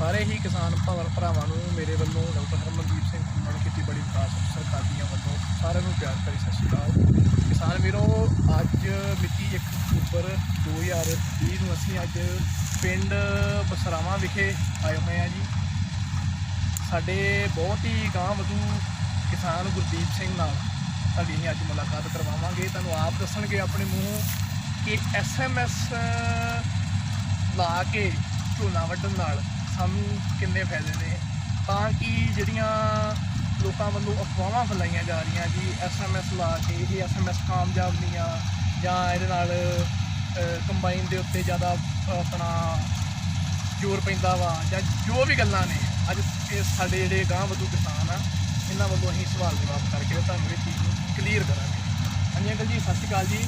ਸਾਰੇ ਹੀ ਕਿਸਾਨ ਭਰਾ- ਭਰਾਵਾਂ ਨੂੰ ਮੇਰੇ ਵੱਲੋਂ ਡਾਕਟਰ ਹਰਮਨਦੀਪ ਸਿੰਘ ਖੰਮਣ ਖੇਤੀਬਾੜੀ ਵਿਕਾਸ ਅਫਸਰ ਕਾਦੀਆਂ ਵੱਲੋਂ ਸਾਰਿਆਂ ਨੂੰ ਪਿਆਰ ਭਰੀ ਸਤਿ ਸ਼੍ਰੀ ਅਕਾਲ। ਕਿਸਾਨ ਵੀਰੋ, ਅੱਜ ਮਿਤੀ 1 ਅਕਤੂਬਰ 2020 ਨੂੰ ਅਸੀਂ ਅੱਜ ਪਿੰਡ ਬਸਰਾਵਾਂ ਵਿਖੇ ਆਏ ਹੋਏ ਹਾਂ ਜੀ। ਸਾਡੇ ਬਹੁਤ ਹੀ ਗਾਂ ਵਧੂ ਕਿਸਾਨ ਗੁਰਦੀਪ ਸਿੰਘ ਨਾਲ ਸਾਡੀ ਅਸੀਂ ਅੱਜ ਮੁਲਾਕਾਤ ਕਰਵਾਵਾਂਗੇ। ਤੁਹਾਨੂੰ ਆਪ ਦੱਸਣਗੇ ਆਪਣੇ ਮੂੰਹੋਂ ਕਿ ਐਸਐਮਐਸ ਲਾ ਕੇ ਝੋਨਾ ਵੱਢਣ ਨਾਲ ਸਾਨੂੰ ਕਿੰਨੇ ਫਾਇਦੇ ਨੇ। ਤਾਂ ਕਿ ਜਿਹੜੀਆਂ ਲੋਕਾਂ ਵੱਲੋਂ ਅਫਵਾਹਾਂ ਫੈਲਾਈਆਂ ਜਾ ਰਹੀਆਂ ਜੀ ਐਸਐਮਐਸ ਲਾ ਕੇ ਇਹ ਐਸਐਮਐਸ ਕਾਮਯਾਬ ਨਹੀਂ ਆ ਜਾਂ ਇਹਦੇ ਨਾਲ ਕੰਬਾਈਨ ਦੇ ਉੱਤੇ ਜ਼ਿਆਦਾ ਆਪਣਾ ਜ਼ੋਰ ਪੈਂਦਾ ਵਾ ਜਾਂ ਜੋ ਵੀ ਗੱਲਾਂ ਨੇ, ਅੱਜ ਇਹ ਸਾਡੇ ਜਿਹੜੇ ਗਾਂ ਵਧੂ ਕਿਸਾਨ ਆ, ਇਹਨਾਂ ਵੱਲੋਂ ਅਸੀਂ ਸਵਾਲ ਜਵਾਬ ਕਰਕੇ ਤੁਹਾਨੂੰ ਇਹ ਚੀਜ਼ ਨੂੰ ਕਲੀਅਰ ਕਰਾਂਗੇ। ਹਾਂਜੀ ਅੰਕਲ ਜੀ, ਸਤਿ ਸ਼੍ਰੀ ਅਕਾਲ ਜੀ।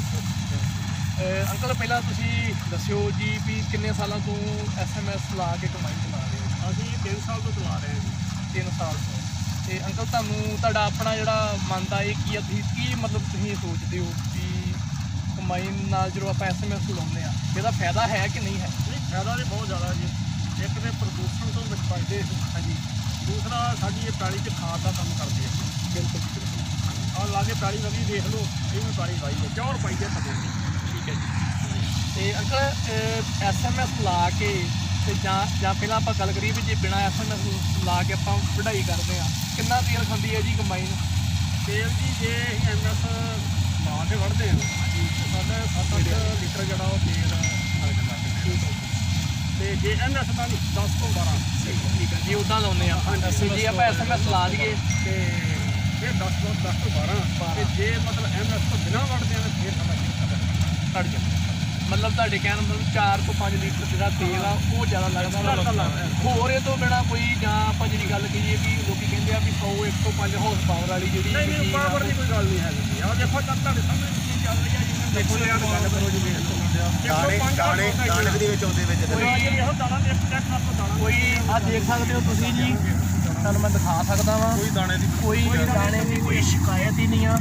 ਅੰਕਲ ਪਹਿਲਾਂ ਤੁਸੀਂ ਦੱਸਿਓ ਜੀ ਵੀ ਕਿੰਨੇ ਸਾਲਾਂ ਤੋਂ ਐਸਐਮਐਸ ਲਾ ਕੇ ਕਮਾਈ ਚਲਾ ਰਹੇ ਹੋ? ਅਸੀਂ 3 ਸਾਲ ਤੋਂ ਚਲਾ ਰਹੇ ਹਾਂ ਜੀ। 3 ਸਾਲ ਤੋਂ। ਤੇ ਅੰਕਲ ਤੁਹਾਨੂੰ ਤੁਹਾਡਾ ਆਪਣਾ ਜਿਹੜਾ ਮਨ ਦਾ ਇਹ ਕੀ ਆ? ਤੁਸੀਂ ਕੀ ਮਤਲਬ ਤੁਸੀਂ ਸੋਚਦੇ ਹੋ ਵੀ ਕਮਾਈ ਨਾਲ ਜਦੋਂ ਆਪਾਂ ਐਸਐਮਐਸ ਲਾਉਂਦੇ ਆ ਇਹਦਾ ਫਾਇਦਾ ਹੈ ਕਿ ਨਹੀਂ ਹੈ? ਫਾਇਦਾ ਵੀ ਬਹੁਤ ਜ਼ਿਆਦਾ ਜੀ। ਇੱਕ ਤੇ ਪ੍ਰਦੂਸ਼ਣ ਤੋਂ ਬਚ ਪਾਈਦੇ ਹਾਂਜੀ। ਦੂਸਰਾ ਸਾਡੀ ਇਹ ਪੈਲੀ 'ਚ ਖਾਦ ਦਾ ਕੰਮ ਕਰਦੇ ਆ ਬਿਲਕੁਲ ਆਹ ਲਾਗੇ ਪੈਲੀ ਲਗੀ ਦੇਖ ਲਓ ਇਹ ਵੀ ਪੈਲੀ ਲਾਈ ਹੈ। ਚੌਰ ਪਾਈਦੇ ਥੱਲੇ ਦੀ ਠੀਕ ਹੈ ਜੀ। ਤੇ ਅੰਕਲ ਐਸਐਮਐਸ ਲਾ ਕੇ ਤੇ ਜਾਂ ਜਾਂ ਪਹਿਲਾਂ ਆਪਾਂ ਗੱਲ ਕਰੀਏ ਵੀ ਜੇ ਬਿਨਾ ਐਸਐਮਐਸ ਲਾ ਕੇ ਆਪਾਂ ਵਢਾਈ ਕਰਦੇ ਆ ਕਿੰਨਾ ਤੇਲ ਖਾਂਦੀ ਹੈ ਜੀ ਕੰਬਾਈਨ? ਤੇਲ ਜੀ ਜੇ ਅਸੀਂ ਐਮਐਸ ਲਾ ਕੇ ਵੜਦੇ ਹਾਂ ਜੀ ਸਾਡਾ 7-8 ਲੀਟਰ ਜਿਹੜਾ ਉਹ ਤੇਲ ਤੇ ਜੇ ਐਮਐਸ ਦਾ ਨਹੀਂ 10 ਤੋਂ 12 ਠੀਕ ਹੈ ਜੀ ਉਦਾਂ ਲਾਉਂਦੇ ਆ ਜੇ ਆਪਾਂ ਐਸਐਮਐਸ ਲਾ ਦਈਏ ਤੇ ਇਹ 10 ਤੋਂ 10 ਤੋਂ 12 ਤੇ ਜੇ ਮਤਲਬ ਐਮਐਸ ਤੋਂ ਬਿਨਾਂ ਵੜਦੇ ਆ ਤਾਂ ਫਿਰ ਸਾਡਾ ਘੱਟ ਜਾਂਦਾ ਮਤਲਬ ਤੁਹਾਡੇ ਕਹਿਣ ਦਾ ਮਤਲਬ 4 ਤੋਂ 5 ਲੀਟਰ ਜਿਹੜਾ ਤੇਲ ਆ ਉਹ ਜ਼ਿਆਦਾ ਲੱਗਦਾ ਹੈ। ਹੋਰ ਇਹ ਤੋਂ ਬਿਨਾ ਕੋਈ ਜਾਂ ਆਪਾਂ ਜਿਹੜੀ ਗੱਲ ਕਹੀਏ ਵੀ ਲੋਕੀ ਕਹਿੰਦੇ ਆ ਵੀ 100 105 ਹਾਰਸ ਪਾਵਰ ਵਾਲੀ ਜਿਹੜੀ ਨਹੀਂ ਆ, ਪਾਵਰ ਦੀ ਕੋਈ ਗੱਲ ਨਹੀਂ ਹੈਗੀ ਆਹ ਦੇਖੋ ਤੁਹਾਡੇ ਸਾਹਮਣੇ ਮਸ਼ੀਨ ਚੱਲ ਰਹੀ ਹੈ ਜਿਹਨੇ ਦੇਖੋ ਯਾਰ ਗੱਲ ਕਰੋ ਜੀ ਵੇਖ ਲਓ ਦਾਣੇ ਦਾਣੇ ਦਾਣੇ ਵੀ ਵਿੱਚ ਆਉਂਦੇ ਵਿੱਚ ਕੋਈ ਇਹੋ ਦਾਣਾ ਦੇ ਚੈੱਕ ਕਰ ਲਓ ਦਾਣਾ ਕੋਈ ਆ ਦੇਖ ਸਕਦੇ ਹੋ ਤੁਸੀਂ ਜੀ। ਤੁਹਾਨੂੰ ਮੈਂ ਦਿਖਾ ਸਕਦਾ ਵਾਂ। ਕੋਈ ਦਾਣੇ ਦੀ ਕੋਈ ਦਾਣੇ ਦੀ ਕੋਈ ਸ਼ਿਕਾਇਤ ਹੀ ਨਹੀਂ ਆ।